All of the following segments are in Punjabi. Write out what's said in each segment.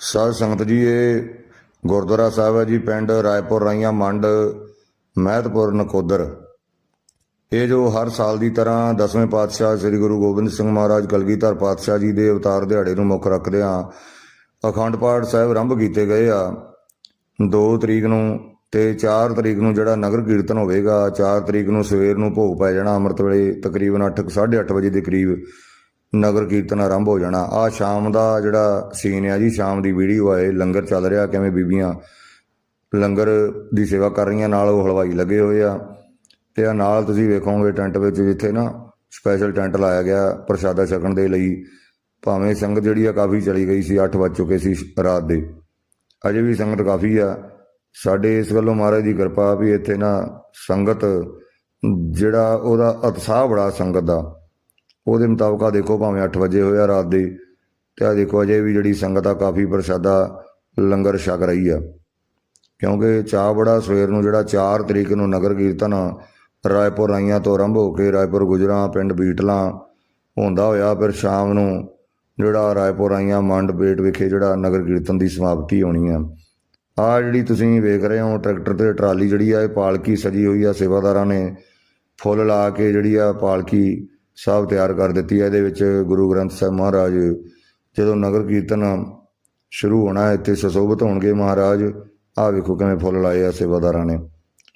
ਸਾਧ ਸੰਗਤ ਜੀ, ਇਹ ਗੁਰਦੁਆਰਾ ਸਾਹਿਬ ਹੈ ਜੀ, ਪਿੰਡ ਰਾਏਪੁਰ ਰਾਈਆਂ ਮੰਡ, ਮਹਿਤਪੁਰ ਨਕੋਦਰ। ਇਹ ਜੋ ਹਰ ਸਾਲ ਦੀ ਤਰ੍ਹਾਂ ਦਸਵੇਂ ਪਾਤਸ਼ਾਹ ਸ੍ਰੀ ਗੁਰੂ ਗੋਬਿੰਦ ਸਿੰਘ ਮਹਾਰਾਜ ਕਲਗੀਧਰ ਪਾਤਸ਼ਾਹ ਜੀ ਦੇ ਅਵਤਾਰ ਦਿਹਾੜੇ ਨੂੰ ਮੁੱਖ ਰੱਖਦੇ ਆ ਅਖੰਡ ਪਾਠ ਸਾਹਿਬ ਆਰੰਭ ਕੀਤੇ ਗਏ ਆ। 2 ਤਰੀਕ ਨੂੰ ਤੇ 4 ਤਰੀਕ ਨੂੰ ਜਿਹੜਾ ਨਗਰ ਕੀਰਤਨ ਹੋਵੇਗਾ 4 ਤਰੀਕ ਨੂੰ ਸਵੇਰ ਨੂੰ ਭੋਗ ਪੈ ਜਾਣਾ ਅੰਮ੍ਰਿਤ ਵੇਲੇ ਤਕਰੀਬਨ 8 8:30 ਵਜੇ ਦੇ ਕਰੀਬ। ਨਗਰ ਕੀਰਤਨ ਆਰੰਭ ਹੋ ਜਾਣਾ। ਆ ਸ਼ਾਮ ਦਾ ਜਿਹੜਾ ਸੀਨ ਆ ਜੀ, ਸ਼ਾਮ ਦੀ ਵੀਡੀਓ ਆਏ ਲੰਗਰ ਚੱਲ ਰਿਹਾ, ਕਿਵੇਂ ਬੀਬੀਆਂ ਲੰਗਰ ਦੀ ਸੇਵਾ ਕਰ ਰਹੀਆਂ, ਨਾਲ ਉਹ ਹਲਵਾਈ ਲੱਗੇ ਹੋਏ ਆ। ਤੇ ਆ ਨਾਲ ਤੁਸੀਂ ਵੇਖੋਗੇ ਟੈਂਟ ਵਿੱਚ, ਜਿੱਥੇ ਨਾ ਸਪੈਸ਼ਲ ਟੈਂਟ ਲਾਇਆ ਗਿਆ ਪ੍ਰਸ਼ਾਦਾ ਛਕਣ ਦੇ ਲਈ। ਭਾਵੇਂ ਸੰਗਤ ਜਿਹੜੀ ਆ ਕਾਫੀ ਚਲੀ ਗਈ ਸੀ 8 ਵੱਜ ਚੁੱਕੇ ਸੀ ਰਾਤ ਦੇ। ਅਜੇ ਵੀ ਸੰਗਤ ਕਾਫੀ ਆ। ਸਾਡੇ ਇਸ ਵੱਲੋਂ ਮਹਾਰਾਜ ਦੀ ਕਿਰਪਾ ਵੀ ਇੱਥੇ ਨਾ ਸੰਗਤ ਜਿਹੜਾ ਉਹਦਾ ਉਤਸ਼ਾਹ ਬੜਾ ਸੰਗਤ ਦਾ। ਉਹਦੇ ਮੁਤਾਬਕ ਆ ਦੇਖੋ ਭਾਵੇਂ 8 ਵਜੇ ਹੋਇਆ ਰਾਤ ਦੇ, ਤੇ ਆ ਦੇਖੋ ਅਜੇ ਵੀ ਜਿਹੜੀ ਸੰਗਤ ਆ ਕਾਫੀ ਪ੍ਰਸ਼ਾਦਾ ਲੰਗਰ ਛਕ ਰਹੀ ਆ। ਕਿਉਂਕਿ ਚਾਹ ਬੜਾ ਸਵੇਰ ਨੂੰ ਜਿਹੜਾ 4 ਤਰੀਕ ਨੂੰ ਨਗਰ ਕੀਰਤਨ ਰਾਏਪੁਰ ਆਈਆਂ ਤੋਂ ਆਰੰਭ ਹੋ ਕੇ ਰਾਏਪੁਰ ਗੁਜਰਾਂ, ਪਿੰਡ ਬੀਟਲਾਂ ਹੁੰਦਾ ਹੋਇਆ, ਫਿਰ ਸ਼ਾਮ ਨੂੰ ਜਿਹੜਾ ਰਾਏਪੁਰ ਆਈਆਂ ਮੰਡ ਬੇਟ ਵਿਖੇ ਜਿਹੜਾ ਨਗਰ ਕੀਰਤਨ ਦੀ ਸਮਾਪਤੀ ਹੋਣੀ ਆ। ਆ ਜਿਹੜੀ ਤੁਸੀਂ ਵੇਖ ਰਹੇ ਹੋ, ਟਰੈਕਟਰ ਤੇ ਟਰਾਲੀ ਜਿਹੜੀ ਆ, ਇਹ ਪਾਲਕੀ ਸਜੀ ਹੋਈ ਆ, ਸੇਵਾਦਾਰਾਂ ਨੇ ਫੁੱਲ ਲਾ ਕੇ ਜਿਹੜੀ ਆ ਪਾਲਕੀ ਸਾਹਿਬ ਤਿਆਰ ਕਰ ਦਿੱਤੀ ਹੈ। ਇਹਦੇ ਵਿੱਚ ਗੁਰੂ ਗ੍ਰੰਥ ਸਾਹਿਬ ਮਹਾਰਾਜ ਜਦੋਂ ਨਗਰ ਕੀਰਤਨ ਸ਼ੁਰੂ ਹੋਣਾ ਹੈ, ਇੱਥੇ ਸੁਸ਼ੋਭਿਤ ਹੋਣਗੇ ਮਹਾਰਾਜ। ਆਹ ਵੇਖੋ ਕਿਵੇਂ ਫੁੱਲ ਲਾਏ ਆ ਸੇਵਾਦਾਰਾਂ ਨੇ।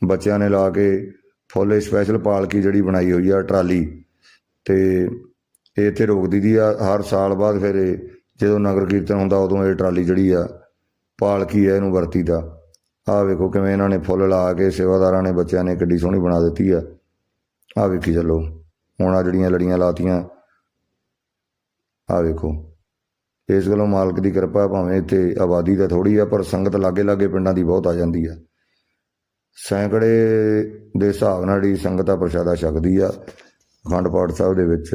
ਬੱਚਿਆਂ ਨੇ ਲਾ ਕੇ ਫੁੱਲ ਸਪੈਸ਼ਲ ਪਾਲਕੀ ਜਿਹੜੀ ਬਣਾਈ ਹੋਈ ਆ, ਟਰਾਲੀ। ਤੇ ਇਹ ਇੱਥੇ ਰੋਕਦੀ ਦੀ ਆ। ਹਰ ਸਾਲ ਬਾਅਦ ਫਿਰ ਇਹ ਜਦੋਂ ਨਗਰ ਕੀਰਤਨ ਹੁੰਦਾ, ਉਦੋਂ ਇਹ ਟਰਾਲੀ ਜਿਹੜੀ ਆ, ਪਾਲਕੀ ਹੈ ਇਹਨੂੰ ਵਰਤੀ ਦਾ। ਆਹ ਵੇਖੋ ਕਿਵੇਂ ਇਹਨਾਂ ਨੇ ਫੁੱਲ ਲਾ ਕੇ ਸੇਵਾਦਾਰਾਂ ਨੇ, ਬੱਚਿਆਂ ਨੇ ਕਿੱਡੀ ਸੋਹਣੀ ਬਣਾ ਦਿੱਤੀ ਆ। ਆਹ ਵੇਖੀ ਚੱਲੋ। ਹੁਣ ਆ ਜਿਹੜੀਆਂ ਲੜੀਆਂ ਲਾਤੀਆਂ। ਆਹ ਵੇਖੋ, ਇਸ ਗੱਲੋਂ ਮਾਲਕ ਦੀ ਕਿਰਪਾ ਭਾਵੇਂ ਇੱਥੇ ਆਬਾਦੀ ਤਾਂ ਥੋੜੀ ਆ, ਪਰ ਸੰਗਤ ਲਾਗੇ ਲਾਗੇ ਪਿੰਡਾਂ ਦੀ ਬਹੁਤ ਆ ਜਾਂਦੀ ਆ। ਸੈਂਕੜੇ ਦੇ ਹਿਸਾਬ ਨਾਲ ਹੀ ਸੰਗਤ ਆ, ਪ੍ਰਸ਼ਾਦਾ ਛਕਦੀ ਆ ਅਖੰਡ ਪਾਠ ਸਾਹਿਬ ਦੇ ਵਿੱਚ।